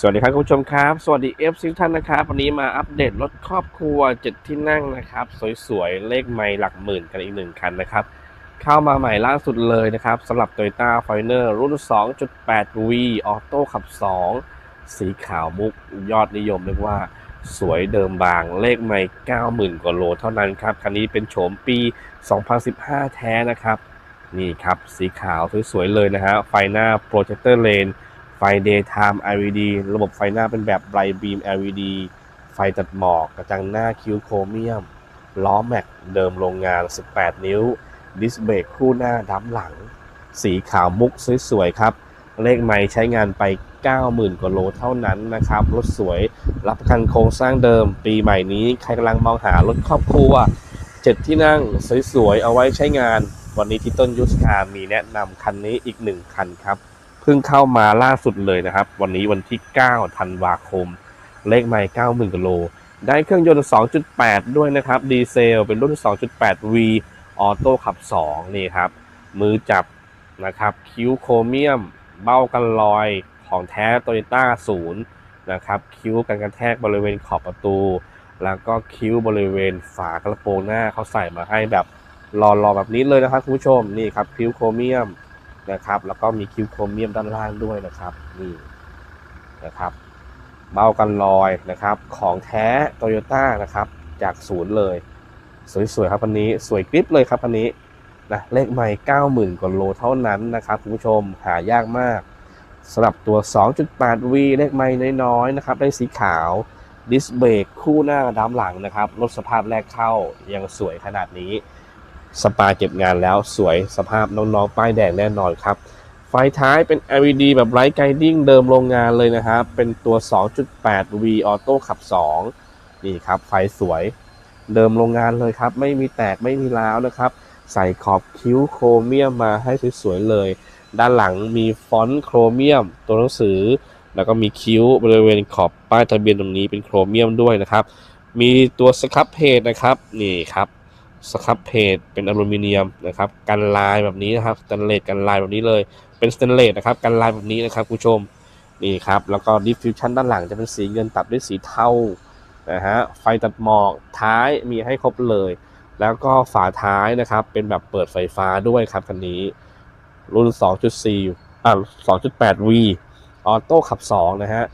สวัสดีครับคุณผู้ชมครับ สวัสดีเอฟซิท่านนะครับ วันนี้มาอัปเดตรถครอบครัวเจ็ดที่นั่งนะครับ สวยๆ เลขไม่หลักหมื่นกันอีกหนึ่งคันนะครับ เข้ามาใหม่ล่าสุดเลยนะครับสำหรับ Toyota f i n e r รุ่น 2.8V ออโต้ขับ 2 สีขาวมุกยอดนิยมเรียกว่าสวยเดิมบางเลขไม่90,000 กว่าโลเท่านั้นครับ คันนี้เป็นโฉมปี 2015 แท้นะครับ นี่ครับ สีขาวสวยๆเลยนะฮะไฟหน้า Projector Lane ไฟ Daytime LED ระบบไฟหน้าเป็นแบบ Bright Beam LED ไฟตัดหมอกกระจังหน้าคิ้วโครเมียม ล้อแม็กเดิมโรงงาน 18 นิ้ว ดิสเบรกคู่หน้าดับหลัง สีขาวมุกสวยๆครับ เลขไม่ใช้งานไป 90,000 กว่าโลเท่านั้นนะครับ รถสวยรับประกันโครงสร้างเดิม ปีใหม่นี้ใครกำลังมองหารถครอบครัวเจ็ดที่นั่งสวยๆเอาไว้ใช้งาน วันนี้ที่ต้นยุทธการมีแนะนำคันนี้อีกหนึ่งคันครับ พิ่งเข้ามาล่าสุดเลยนะครับ วันนี้วันที่ 9 ธันวาคม เลขไม่90,000กิโล ได้เครื่องยนต์ 2.8 ด้วยนะครับ ดีเซล เป็นรุ่น 2.8V ออโต้ขับ 2 นี่ครับ มือจับนะครับ คิ้วโครเมียม เบ้ากันลอยของแท้โตโยต้าศูนย์นะครับ คิ้วกันกระแทกบริเวณขอบประตู แล้วก็คิ้วบริเวณฝากระโปรงหน้าเขาใส่มาให้แบบรอๆแบบนี้เลยนะครับคุณผู้ชม นี่ครับคิ้วโครเมียม นะครับ แล้วก็มีคิ้วโครเมียมด้านล่างด้วยนะครับนี่นะครับเบากันลอยนะครับ ของแท้โตโยต้านะครับ จากศูนย์เลย สวยๆครับคันนี้สวยกริปเลยครับคันนี้นะเลขใหม่ 90,000กว่าโลเท่านั้นนะครับคุณผู้ชมหายากมากสำหรับตัว 2.8V เลขไม่น้อยๆนะครับได้สีขาว ดิสเบรกคู่หน้าดำหลังนะครับ รถสภาพแรกเข้ายังสวยขนาดนี้ สปาเก็บงานแล้วสวยสภาพน้องๆ ป้ายแดงแน่นอนครับ ไฟท้ายเป็น LED แบบไร้ไกดิ้งเดิมโรงงานเลยนะครับ เป็นตัว 2.8V ออโต้ขับ 2 นี่ครับ ไฟสวยเดิมโรงงานเลยครับ ไม่มีแตกไม่มีร้าวนะครับ ใส่ขอบคิ้วโครเมียมมาให้สวยๆเลย ด้านหลังมีฟอนต์โครเมียม ตัวหนังสือ แล้วก็มีคิ้วบริเวณขอบป้ายทะเบียนตรงนี้เป็นโครเมียมด้วยนะครับ มีตัวสครับเพจนะครับ นี่ครับ สครับเพจเป็นอลูมิเนียมนะครับกันลายแบบนี้นะครับสแตนเลสกันลายแบบนี้เลย เป็นสแตนเลสนะครับกันลายแบบนี้นะครับคุณผู้ชมนี่ครับแล้วก็ดิฟฟิวชันด้านหลังจะเป็นสีเงินตัดด้วยสีเทานะฮะไฟตัดหมอกท้ายมีให้ครบเลย แล้วก็ฝาท้ายนะครับเป็นแบบเปิดไฟฟ้าด้วยครับคันนี้ รุ่น 2.4อ่า 2.8V ออโต้ขับ 2 นะฮะ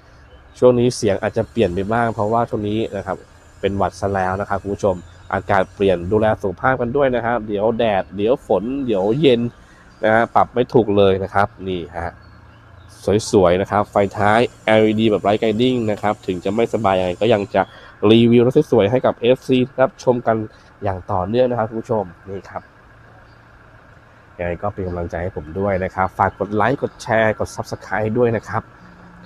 ช่วงนี้เสียงอาจจะเปลี่ยนไปบ้างเพราะว่าช่วงนี้นะครับเป็นหวัดซะแล้วนะครับคุณผู้ชม อากาศเปลี่ยนดูแลสุขภาพกันด้วยนะครับ เดี๋ยวแดด เดี๋ยวฝน เดี๋ยวเย็นนะฮะปรับไม่ถูกเลยนะครับ นี่ฮะสวยๆนะครับ ไฟท้าย LED แบบไร้ไกดิ้งนะครับ ถึงจะไม่สบายยังไงก็ยังจะรีวิวรถสวยๆให้กับ FC รับชมกันอย่างต่อเนื่องนะครับคุณผู้ชมนี่ครับยังไงก็เป็นกำลังใจให้ผมด้วยนะครับ ฝากกดไลค์กดแชร์กด Subscribe ด้วยนะครับ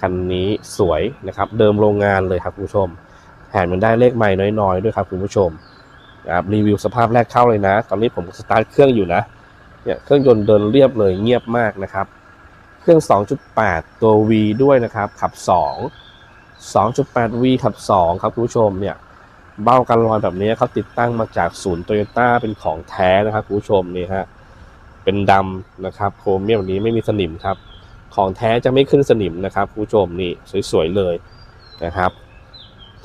คันนี้สวยนะครับ เดิมโรงงานเลยครับคุณผู้ชมแถมมันได้เลขใหม่น้อยๆ ด้วยครับคุณผู้ชม นะครับรีวิวสภาพแรกเข้าเลยนะ ตอนนี้ผมสตาร์ทเครื่องอยู่นะเนี่ยเครื่องยนต์เดินเรียบเลยเงียบมากนะครับ เครื่อง 2.8 ตัว V ด้วยนะครับ ขับ 2 2.8V ขับ 2 ครับคุณผู้ชมเนี่ยเบ้ากันรอยแบบนี้เขาติดตั้งมาจากศูนย์โตโยต้าเป็นของแท้นะครับคุณผู้ชมนี่ฮะเป็นดำนะครับโครเมียมแบบนี้ไม่มีสนิมครับ ของแท้จะไม่ขึ้นสนิมนะครับคุณผู้ชมนี่สวยๆเลยนะครับ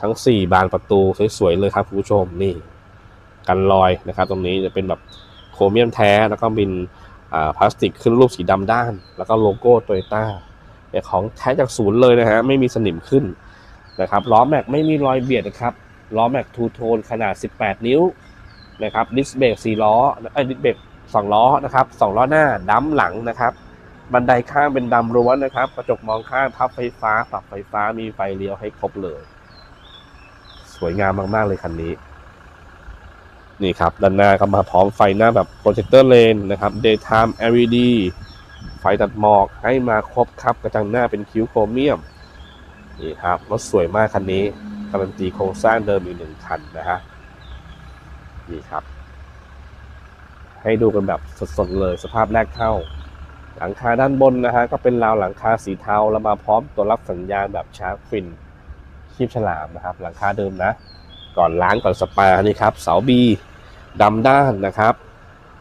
ทั้ง 4 บานประตูสวยๆเลยครับคุณผู้ชมนี่ กันรอยนะครับ ตรงนี้จะเป็นแบบโครเมียมแท้แล้วก็เป็นพลาสติกขึ้นรูปสีดำด้าน แล้วก็โลโก้โตโยต้าเนี่ยของแท้จากศูนย์เลยนะฮะไม่มีสนิมขึ้นนะครับล้อแม็กไม่มีรอยเบียดนะครับล้อแม็กทูโทนขนาด 18 นิ้วนะครับดิสเบรก4ล้อไอ้ดิสเบรก2ล้อนะครับ2ล้อหน้าดั้มหลังนะครับบันไดข้างเป็นดำล้วนนะครับ กระจกมองข้างพับไฟฟ้าปรับไฟฟ้ามีไฟเลี้ยวให้ครบเลย สวยงามมาก ๆ เลยคันนี้ นี่ครับด้านหน้าก็มาพร้อมไฟหน้าแบบโปรเจคเตอร์เลนนะครับ daytime LED ไฟตัดหมอกให้มาครบครับกระจังหน้าเป็นคิ้วโครเมียมนี่ครับรถสวยมากคันนี้การันตีโครงสร้างเดิมอีกหนึ่งคันนะฮะนี่ครับ ให้ดูกันแบบสดๆเลยสภาพแรกเข้า หลังคาด้านบนนะฮะก็เป็นราวหลังคาสีเทาแล้วมาพร้อมตัวรับสัญญาณแบบชาร์กฟินคีบฉลามนะครับ หลังคาเดิมนะ ก่อนล้างก่อนสปานี่ครับ เสาบี ดำด้านนะครับ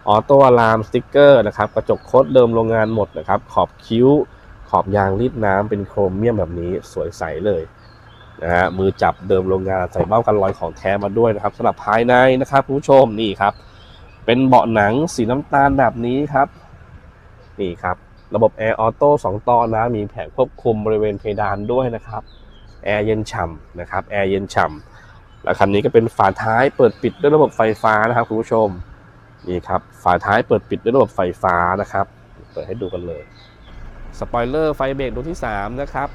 ออโต้อะลามสติ๊กเกอร์นะครับกระจกโคดเดิมโรงงานหมดนะครับ ขอบคิ้ว ขอบยางรีดน้ำเป็นโครเมียมแบบนี้สวยใสเลยนะฮะมือจับเดิมโรงงานใส่เบ้ากันรอยของแท้มาด้วยนะครับสำหรับภายในนะครับผู้ชมนี่ครับ เป็นเบาะหนังสีน้ำตาลแบบนี้ครับ นี่ครับ ระบบแอร์ออโต้2ตอนนะมีแผงควบคุมบริเวณเพดานด้วยนะครับแอร์เย็นฉ่ำนะครับแอร์เย็นฉ่ำ แล้วคันนี้ก็เป็นฝาท้ายเปิดปิดด้วยระบบไฟฟ้านะครับคุณผู้ชมนี่ครับฝาท้ายเปิดปิดด้วยระบบไฟฟ้านะครับ เปิดให้ดูกันเลยสปอยเลอร์ไฟเบรกดวงที่ 3 นะครับ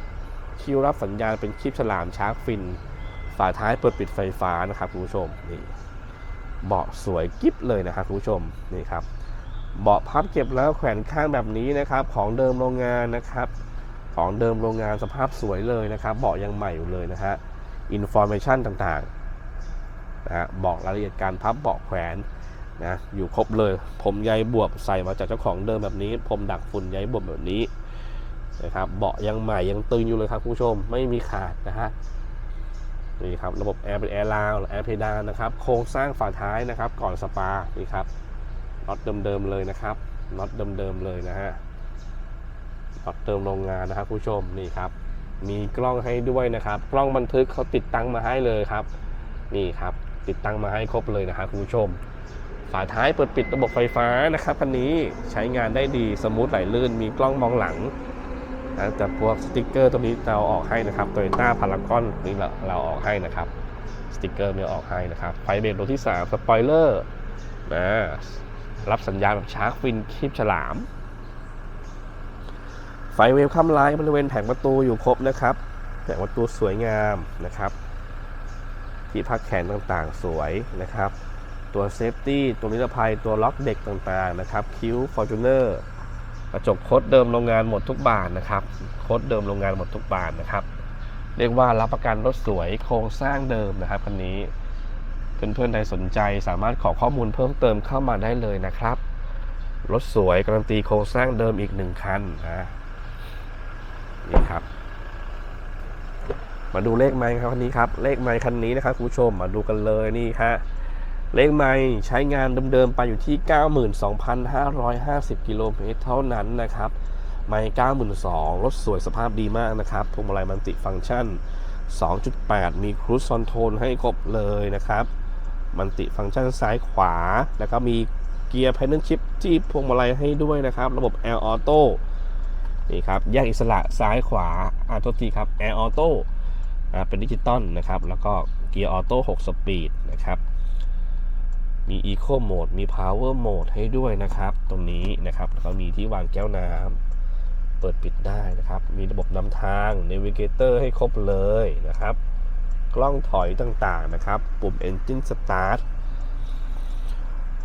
คิวรับสัญญาณเป็นคลิปฉลามชาร์กฟิน ฝาท้ายเปิดปิดไฟฟ้านะครับคุณผู้ชมนี่เบาะสวยกิ๊บเลยนะครับคุณผู้ชมนี่ครับเบาะพับเก็บแล้วแขวนข้างแบบนี้นะครับ ของเดิมโรงงานนะครับ ของเดิมโรงงานสภาพสวยเลยนะครับ เบาะยังใหม่อยู่เลยนะฮะอินโฟเมชันต่าง นะบอกรายละเอียดการพับเบาะแขวนนะอยู่ครบเลย ผมใยบวบใส่มาจากเจ้าของเดิมแบบนี้ ผมดักฝุ่นใยบวบแบบนี้นะครับเบาะยังใหม่ยังตึงอยู่เลยครับผู้ชมไม่มีขาดนะฮะนี่ครับระบบแอร์เป็นแอร์ลาวแอร์เพดานนะครับโครงสร้างฝาท้ายนะครับ ก่อนสปานี่ครับน็อตเดิมๆเลยนะครับน็อตเดิมๆเลยนะฮะน็อตเติมโรงงานนะครับผู้ชมนี่ครับ มีกล้องให้ด้วยนะครับ กล้องบันทึกเขาติดตั้งมาให้เลยครับ นี่ครับ ติดตั้งมาให้ครบเลยนะครับคุณผู้ชม ฝาท้ายเปิดปิดระบบไฟฟ้านะครับคันนี้ใช้งานได้ดีสมูทไหลลื่นมีกล้องมองหลังนะแต่พวกสติกเกอร์ตัวนี้เราออกให้นะครับโตโยต้าพารากอนนี่เราเราออกให้นะครับสติกเกอร์ม่ออกให้นะครับไฟเบรกตัวที่ 3 สปอยเลอร์นะรับสัญญาณแบบชาร์กฟินคลิปฉลาม ไฟเวฟข้ามไลน์บริเวณแผงประตูอยู่ครบนะครับ แผงประตูสวยงามนะครับ ที่พักแขนต่างๆ สวยนะครับ ตัวเซฟตี้ตัวนิรภัยตัวล็อกเด็กต่างๆนะครับคิ้วฟอร์จูเนอร์กระจกโคดเดิมโรงงานหมดทุกบานนะครับโคดเดิมโรงงานหมดทุกบานนะครับ เรียกว่ารับประกันรถสวยโครงสร้างเดิมนะครับคันนี้เพื่อนๆใดสนใจสามารถขอข้อมูลเพิ่มเติมเข้ามาได้เลยนะครับรถสวยการันตีโครงสร้างเดิมอีกหนึ่งคันนะนี่ครับ มาดูเลขไม้ครับคันนี้ครับ เลขไม้คันนี้นะครับคุณผู้ชมมาดูกันเลยนี่ฮะเลขไม่ใช้งานเดิมๆไปอยู่ที่ 92,550 กิโลเมตรเท่านั้นนะครับ ไม่92,000รถสวยสภาพดีมากนะครับพวงมาลัยมันติฟังก์ชัน 2.8 มีครู i คอนโทรลให้ครบเลยนะครับ มันติฟังก์ชันซ้ายขวา แล้วก็มีเกียร์ Paddle Shift ที่พวงมาลัยให้ด้วยนะครับ ระบบ Air Auto นี่ครับแยกอิสระซ้ายขวาอ่าโทษทีครับ Air Auto อ่า เป็นดิจิตอลนะครับ แล้วก็เกียร์ออโต้6สปีดนะครับ มี Eco Mode มี Power Mode ให้ด้วยนะครับ ตรงนี้นะครับ แล้วก็มีที่วางแก้วน้ำเปิดปิดได้นะครับ มีระบบนำทาง Navigator ให้ครบเลยนะครับ กล้องถอยต่างๆนะครับ ปุ่ม Engine Start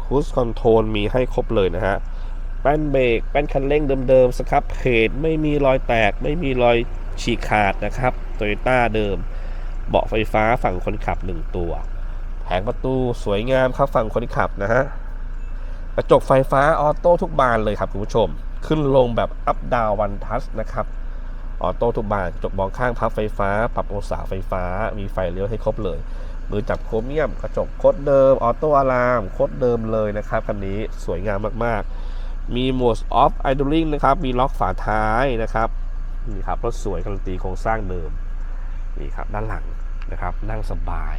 Cruise Control มีให้ครบเลยนะฮะแป้นเบรกแป้นคันเร่งเดิมๆสครับเพจไม่มีรอยแตกไม่มีรอย ฉีกขาดนะครับโตโยต้าเดิม เบาะไฟฟ้าฝั่งคนขับ 1 ตัว แผงประตูสวยงามครับฝั่งคนขับนะฮะกระจกไฟฟ้าออโต้ทุกบานเลยครับคุณผู้ชม ขึ้นลงแบบอัพดาววันทัชนะครับออโต้ทุกบานกระจกมองข้างพับไฟฟ้า ปรับองศาไฟฟ้า มีไฟเลี้ยวให้ครบเลยมือจับโครเมียม กระจกโคดเดิม ออโต้อะลามโคดเดิมเลยนะครับคันนี้สวยงามมากๆ มีโหมดออฟไอด l ลิงนะครับ มีล็อกฝาท้ายนะครับ นี่ครับรถสวยการันตีโครงสร้างเดิมนี่ครับด้านหลังนะครับนั่งสบาย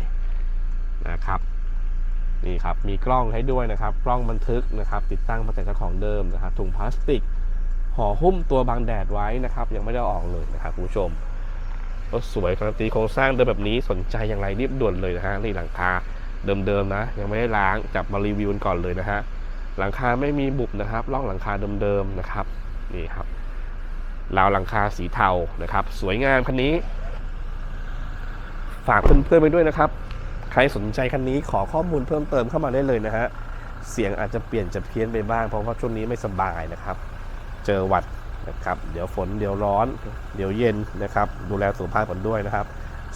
นะครับนี่ครับมีกล้องให้ด้วยนะครับ กล้องบันทึกนะครับ ติดตั้งมาจากเจ้าของเดิมนะครับถุงพลาสติกห่อหุ้มตัวบังแดดไว้นะครับ ยังไม่ได้อออกเลยนะครับคุณผู้ชมรถสวยการันตีโครงสร้างเดิมแบบนี้สนใจอย่างไรรีบด่วนเลยนะฮะนี่หลังคาเดิมๆนะ ยังไม่ได้ล้างจับมารีวิวกันก่อนเลยนะฮะหลังคาไม่มีบุบนะครับล่องหลังคาเดิมๆนะครับนี่ครับ ราวหลังคาสีเทานะครับ สวยงามคันนี้ ฝากเพื่อนๆไปด้วยนะครับ ใครสนใจคันนี้ขอข้อมูลเพิ่มเติมเข้ามาได้เลยนะฮะเสียงอาจจะเปลี่ยนจะเพี้ยนไปบ้างเพราะว่าช่วงนี้ไม่สบายนะครับ เจอหวัดนะครับ เดี๋ยวฝนเดี๋ยวร้อน เดี๋ยวเย็นนะครับ ดูแลสุขภาพกันด้วยนะครับ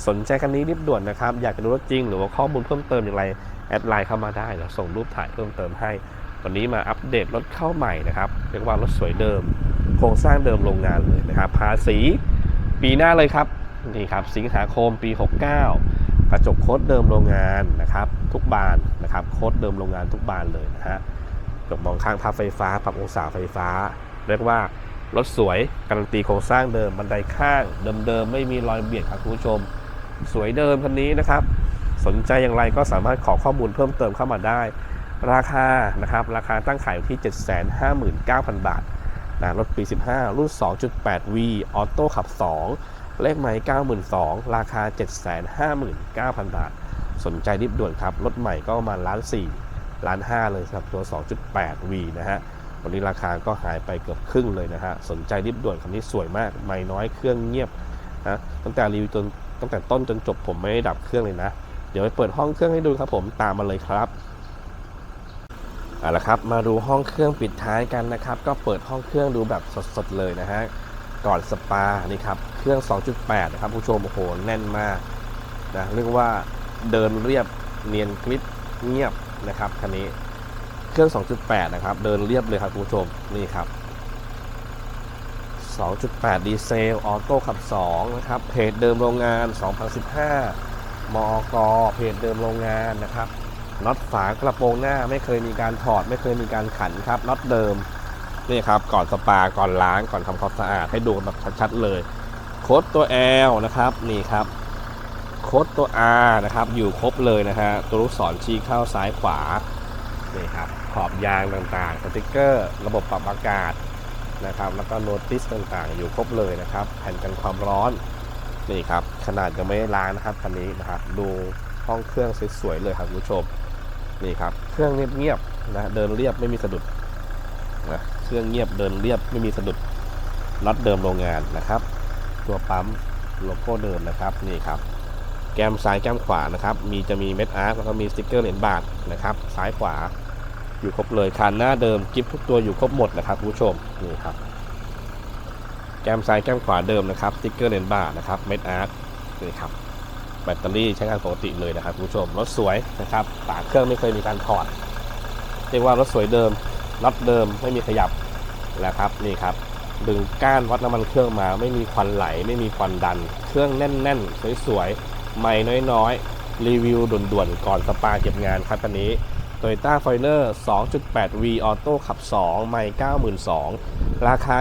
สนใจคันนี้รีบด่วนนะครับ อยากจะดูรถจริง หรือว่าข้อมูลเพิ่มเติมอย่างไรแอดไลน์เข้ามาได้เดี๋ยวส่งรูปถ่ายเพิ่มเติมให้ วันนี้มาอัปเดตรถเข้าใหม่นะครับเรียกว่ารถสวยเดิม โครงสร้างเดิมโรงงานเลยนะครับ ภาษีปีหน้าเลยครับนี่ครับสิงหาคมปี 69 กระจกโค้ดเดิมโรงงานนะครับทุกบานนะครับโค้ดเดิมโรงงานทุกบานเลยนะฮะกระจกมองข้างพับไฟฟ้า ปรับองศาไฟฟ้า เรียกว่ารถสวยการันตีโครงสร้างเดิมบันไดข้างเดิมๆไม่มีรอยเบียดครับคุณผู้ชม สวยเดิมคันนี้นะครับ สนใจอย่างไรก็สามารถขอข้อมูลเพิ่มเติมเข้ามาได้ ราคานะครับราคาตั้งขายอยู่ที่ 759,000 บาท นะรถปี 15 รุ่น 2.8V ออโต้ขับ 2 เลขไมล์92,000 ราคา 759,000 บาท สนใจรีบด่วนครับ รถใหม่ก็ประมาณล้าน4ล้าน5เลยครับ ตัว 2.8V นะฮะ วันนี้ราคาก็หายไปเกือบครึ่งเลยนะฮะ สนใจรีบด่วนคันนี้สวยมาก ไม่น้อยเครื่องเงียบนะตั้งแต่รีวิวจนตั้งแต่ต้นจนจบผมไม่ได้ดับเครื่องเลยนะ เดี๋ยวไปเปิดห้องเครื่องให้ดูครับผมตามมาเลยครับ เอาละครับมาดูห้องเครื่องปิดท้ายกันนะครับ ก็เปิดห้องเครื่องดูแบบสดๆเลยนะฮะก่อนสปานี่ครับเครื่อง 2.8 นะครับผู้ชมโอ้โหแน่นมากนะเรียกว่าเดินเรียบเนียนกริบเงียบนะครับคันนี้เครื่อง 2.8 นะครับ เดินเรียบเลยครับผู้ชมนี่ครับ 2.8 ดีเซลออโต้ขับ 2 นะครับเพจเดิมโรงงาน 2015 มอกเพจเดิมโรงงานนะครับ น็อตฝากระโปรงหน้าไม่เคยมีการถอด ไม่เคยมีการขันครับน็อตเดิมนี่ครับก่อนสปาก่อนล้างก่อนทำความสะอาดให้ดูแบบชัดๆเลยโค้ดตัว L นะครับนี่ครับโค้ดตัว R นะครับอยู่ครบเลยนะฮะตัวลูกศรชี้เข้าซ้ายขวานี่ครับขอบยางต่างๆสติกเกอร์ ระบบปรับอากาศนะครับแล้วก็โน้ติสต่างๆ อยู่ครบเลยนะครับแผ่นกันความร้อนนี่ครับขนาดยังไม่ล้างนะครับคันนี้นะครับดู ห้องเครื่องสวยๆเลยครับคุณผู้ชมนี่ครับเครื่องเงียบๆนะเดินเรียบไม่มีสะดุดนะเครื่องเงียบเดินเรียบไม่มีสะดุดน็อตเดิมโรงงานนะครับ ตัวปั๊มโลโก้เดิมนะครับนี่ครับ แก้มซ้ายแก้มขวานะครับมีจะมีเม็ดอาร์ตแล้วก็มีสติกเกอร์เหรียญบาทนะครับซ้ายขวาอยู่ครบเลยคันหน้าเดิมกิฟทุกตัวอยู่ครบหมดนะครับคุณผู้ชมนี่ครับแก้มซ้ายแก้มขวาเดิมนะครับสติกเกอร์เหรียญบาทนะครับเม็ดอาร์ตนี่ครับ แบตเตอรี่ใช้งานปกติเลยนะครับคุณผู้ชมรถสวยนะครับฝาเครื่องไม่เคยมีการถอดเรียกว่ารถสวยเดิมน็อตเดิมไม่มีขยับแล้วครับนี่ครับดึงก้านวัดน้ำมันเครื่องมา ไม่มีควันไหล ไม่มีควันดัน เครื่องแน่น ๆ สวยๆไม่น้อยๆ รีวิวด่วนๆ ก่อนสปาเก็บงานครับคันนี้ Toyota f i n e r 2.8V Auto ขับ 2 ไม่ 92,000 ราคา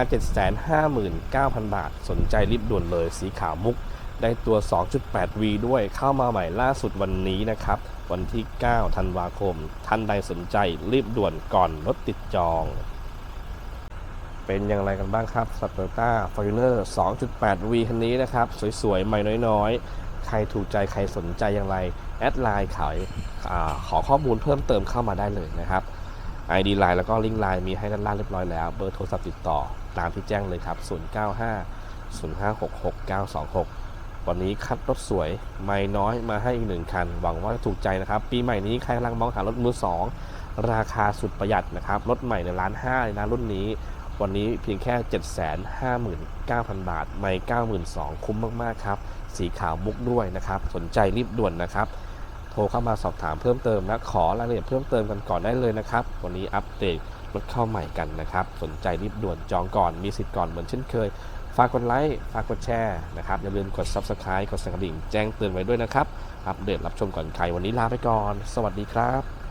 759,000 บาท สนใจรีบด่วนเลยสีขาวมุก ได้ตัว 2.8V ด้วยเข้ามาใหม่ล่าสุดวันนี้นะครับ วันที่ 9 ธันวาคม ท่านใดสนใจรีบด่วนก่อนรถติดจอง เป็นอย่างไรกันบ้างครับสัตว์โตต้าฟอร์จูเนอร์ 2.8V คันนี้นะครับ สวยๆ ใหม่น้อยๆ ใครถูกใจใครสนใจอย่างไร แอดไลน์ขายอขอข้อมูลเพิ่มเติมเข้ามาได้เลยนะครับ ID ไลน์แล้วก็ลิงก์ไลน์มีให้ด้านล่างเรียบร้อยแล้ว เบอร์โทรศัพท์ติดต่อ ตามที่แจ้งเลยครับ 095 0566 926 วันนี้คัดรถสวยไม่น้อยมาให้อีกหนึ่งคัน หวังว่าจะถูกใจนะครับ ปีใหม่นี้ใครกำลังมองหารถมือสองราคาสุดประหยัดนะครับ รถใหม่ในร้านห้าเลยนะรุ่นนี้ วันนี้เพียงแค่ 759,000 บาท ไม่ 92,000 คุ้มมาก ๆ ครับ สีขาวมุกด้วยนะครับ สนใจรีบด่วนนะครับ โทรเข้ามาสอบถามเพิ่มเติมและขอรายละเอียดเพิ่มเติมกันก่อนได้เลยนะครับ วันนี้อัปเดตรถเข้าใหม่กันนะครับ สนใจรีบด่วนจองก่อนมีสิทธิ์ก่อนเหมือนเช่นเคย ฝากกดไลค์ ฝากกดแชร์นะครับ อย่าลืมกด Subscribe กดสั่นกระดิ่งแจ้งเตือนไว้ด้วยนะครับ อัปเดตรับชมก่อนใครวันนี้ลาไปก่อน สวัสดีครับ